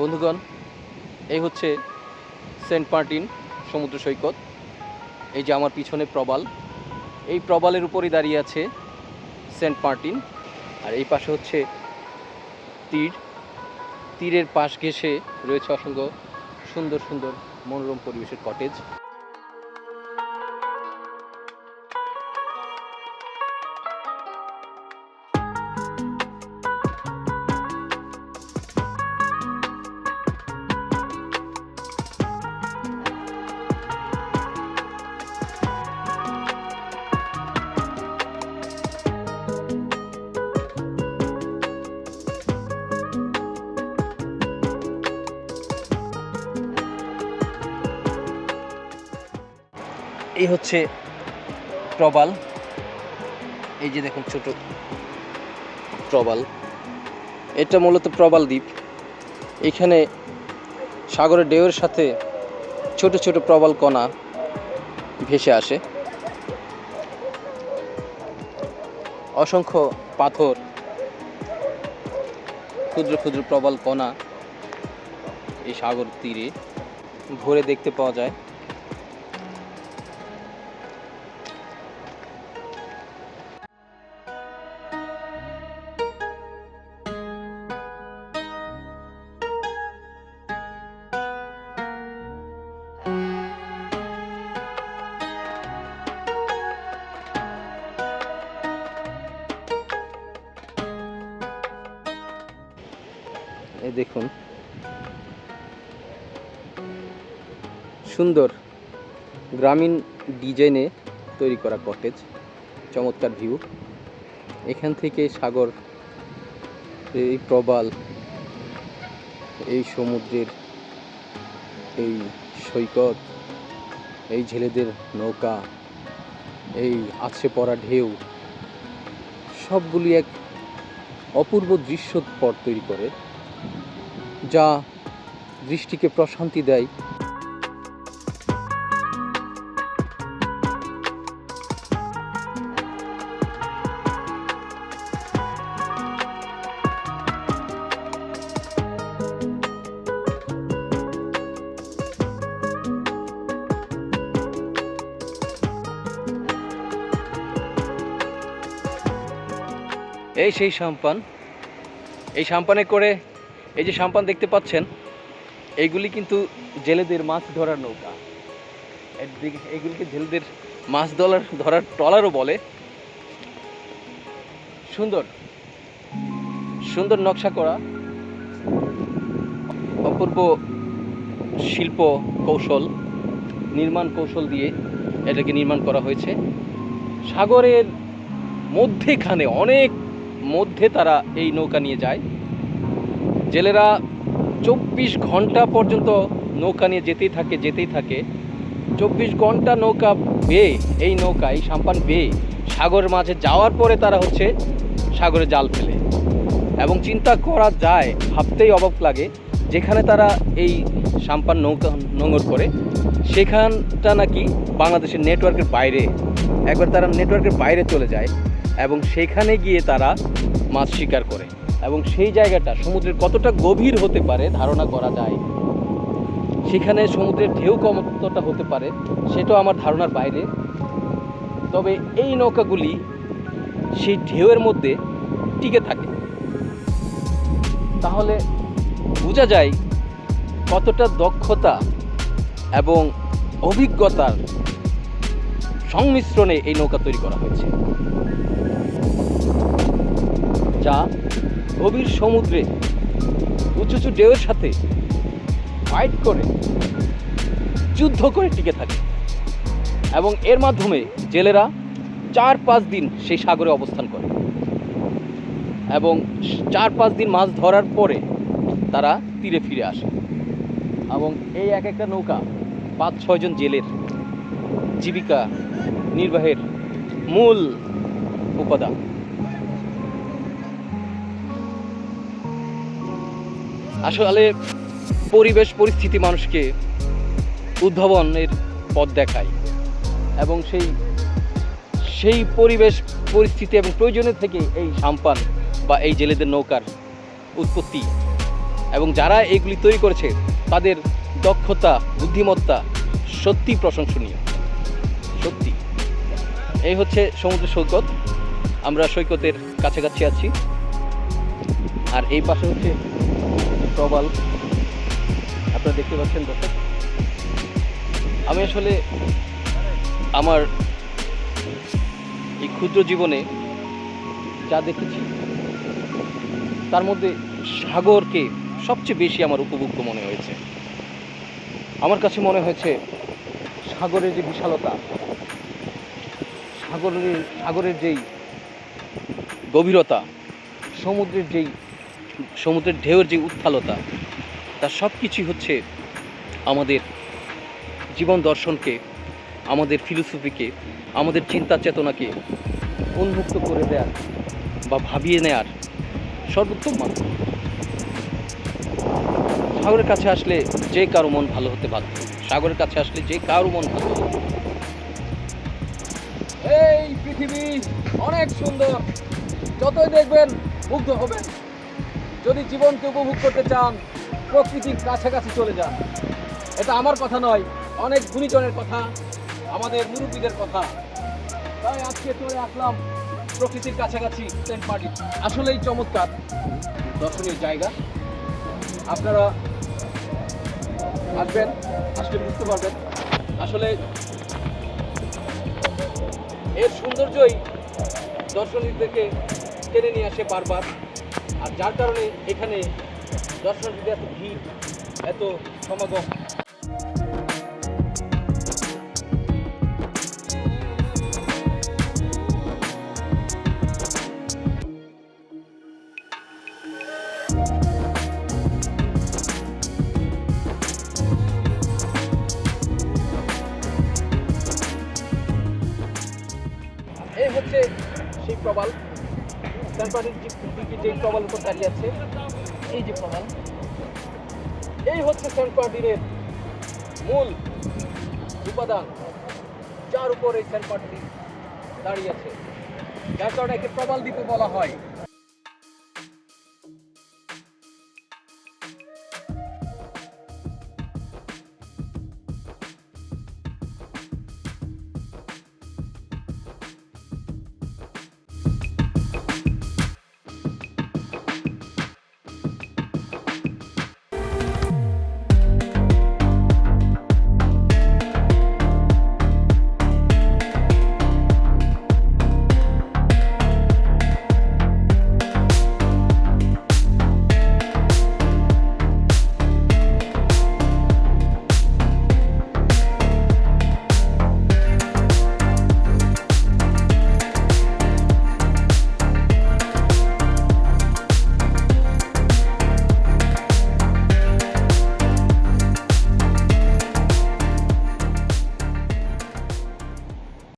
বন্ধুগণ, এই হচ্ছে সেন্ট মার্টিন সমুদ্র সৈকত। এই যে আমার পিছনে প্রবাল, এই প্রবালের উপরই দাঁড়িয়ে আছে সেন্ট মার্টিন। আর এই পাশে হচ্ছে তীর। তীরের পাশ ঘেসে রয়েছে অসংখ্য সুন্দর সুন্দর মনোরম পরিবেশের কটেজ এই হচ্ছে প্রবাল এই যে দেখুন ছোট প্রবাল এটা মূলত প্রবাল দ্বীপ। এখানে সাগরের ঢেউয়ের সাথে ছোট ছোট প্রবাল কণা ভেসে আসে। অসংখ্য পাথর, ক্ষুদ্র ক্ষুদ্র প্রবাল কণা এই সাগর তীরে ভরে দেখতে পাওয়া যায়। এই দেখুন। সুন্দর গ্রামীণ ডিজাইনে তৈরি করা কটেজ চমৎকার ভিউ এখান থেকে সাগর, এই প্রবাল, এই সমুদ্রের এই সৈকত, এই ঝেলেদের নৌকা, এই আছড়ে পড়া ঢেউ, সবগুলি এক অপূর্ব দৃশ্য পট তৈরি করে। যা দৃষ্টিকে প্রশান্তি দেয়। এই সেই সাম্পান। এই সাম্পানে করে এই যে সাম্পান দেখতে পাচ্ছেন, এইগুলি কিন্তু জেলেদের মাছ ধরার নৌকা। এইগুলিকে জেলেদের মাছ ধরার ধরার ট্রলারও বলে। সুন্দর সুন্দর নকশা করা। অপূর্ব শিল্প কৌশল, নির্মাণ কৌশল দিয়ে এটাকে নির্মাণ করা হয়েছে। সাগরের মধ্যেখানে, অনেক মধ্যে তারা এই নৌকা নিয়ে যায়। জেলেরা চব্বিশ ঘণ্টা পর্যন্ত নৌকা নিয়ে যেতেই থাকে যেতেই থাকে। চব্বিশ ঘণ্টা নৌকা বেয়ে, এই নৌকা এই সাম্পান বেয়ে সাগরের মাঝে যাওয়ার পরে তারা হচ্ছে সাগরে জাল ফেলে। এবং চিন্তা করা যায়, ভাবতেই অবাক লাগে, যেখানে তারা এই সাম্পান নৌকা নোঙর করে, সেখানটা নাকি বাংলাদেশের নেটওয়ার্কের বাইরে। একবার তারা নেটওয়ার্কের বাইরে চলে যায় এবং সেখানে গিয়ে তারা মাছ শিকার করে। এবং সেই জায়গাটা সমুদ্রের কতটা গভীর হতে পারে ধারণা করা যায়। সেখানে সমুদ্রের ঢেউ কতটা হতে পারে সেটাও আমার ধারণার বাইরে। তবে এই নৌকাগুলি সেই ঢেউয়ের মধ্যে টিকে থাকে। তাহলে বোঝা যায় কতটা দক্ষতা এবং অভিজ্ঞতার সংমিশ্রণে এই নৌকা তৈরি করা হয়েছে। যা গভীর সমুদ্রে উঁচু উঁচু ঢেউয়ের সাথে ফাইট করে, যুদ্ধ করে টিকে থাকে। এবং এর মাধ্যমে জেলেরা চার পাঁচ দিন সেই সাগরে অবস্থান করে। এবং চার পাঁচ দিন মাছ ধরার পরে তারা তীরে ফিরে আসে। এবং এই এক একটা নৌকা পাঁচ ছয়জন জেলের জীবিকা নির্বাহের মূল উপাদান। আসলে পরিবেশ, পরিস্থিতি মানুষকে উদ্ভাবনের পথ দেখায় এবং সেই সেই পরিবেশ, পরিস্থিতি এবং প্রয়োজনের থেকে এই সাম্পান বা এই জেলেদের নৌকার উৎপত্তি এবং যারা এইগুলি তৈরি করেছে তাদের দক্ষতা, বুদ্ধিমত্তা সত্যি প্রশংসনীয়। সত্যি। এই হচ্ছে সমুদ্র সৈকত। আমরা সৈকতের কাছাকাছি আছি। আর এই পাশে হচ্ছে প্রবাল। আপনারা দেখতে পাচ্ছেন দর্শক, আমি আসলে আমার এই ক্ষুদ্র জীবনে যা দেখেছি, তার মধ্যে সাগরকে সবচেয়ে বেশি আমার উপভোগ্য মনে হয়েছে। আমার কাছে মনে হয়েছে সাগরের যে বিশালতা, সাগরের সাগরের যেই গভীরতা, সমুদ্রের যেই সমুদ্রের ঢেউয়ের যে উত্থালতা তার সব কিছুই হচ্ছে আমাদের জীবন দর্শনকে, আমাদের ফিলোসফিকে আমাদের চিন্তা চেতনাকে উন্মুক্ত করে দেওয়ার বা ভাবিয়ে নেয়ার সর্বোত্তম মাধ্যম। সাগরের কাছে আসলে যে কারও মন ভালো হতে বাধ্য। সাগরের কাছে আসলে যে কারও মন ভালো হতে এই পৃথিবী অনেক সুন্দর। যতই দেখবেন মুগ্ধ হবেন। যদি জীবনকে উপভোগ করতে চান, প্রকৃতির কাছাকাছি চলে যান। এটা আমার কথা নয়, অনেক গুণীজনের কথা, আমাদের মুরব্বীদের কথা। তাই আজকে চলে আসলাম প্রকৃতির কাছাকাছি সেন্ট মার্টিন। আসলেই চমৎকার। দর্শনীয় জায়গা। আপনারা আসবেন, আসলে বুঝতে পারবেন। আসলে এর সৌন্দর্যই দর্শনীদেরকে টেনে নিয়ে আসে বারবার। আর যার কারণে এখানে দর্শনার্থীদের এত ভিড় এত সমাগম। এই হচ্ছে সেই প্রবাল। সেন্টপাটির যে যে প্রবাল উপর দাঁড়িয়ে আছে, এই যে প্রবাল এই হচ্ছে সেন্ট মূল উপাদান, যার উপর এই সেন্ট দাঁড়িয়ে আছে। যার কারণে একে প্রবাল দ্বীপ বলা হয়।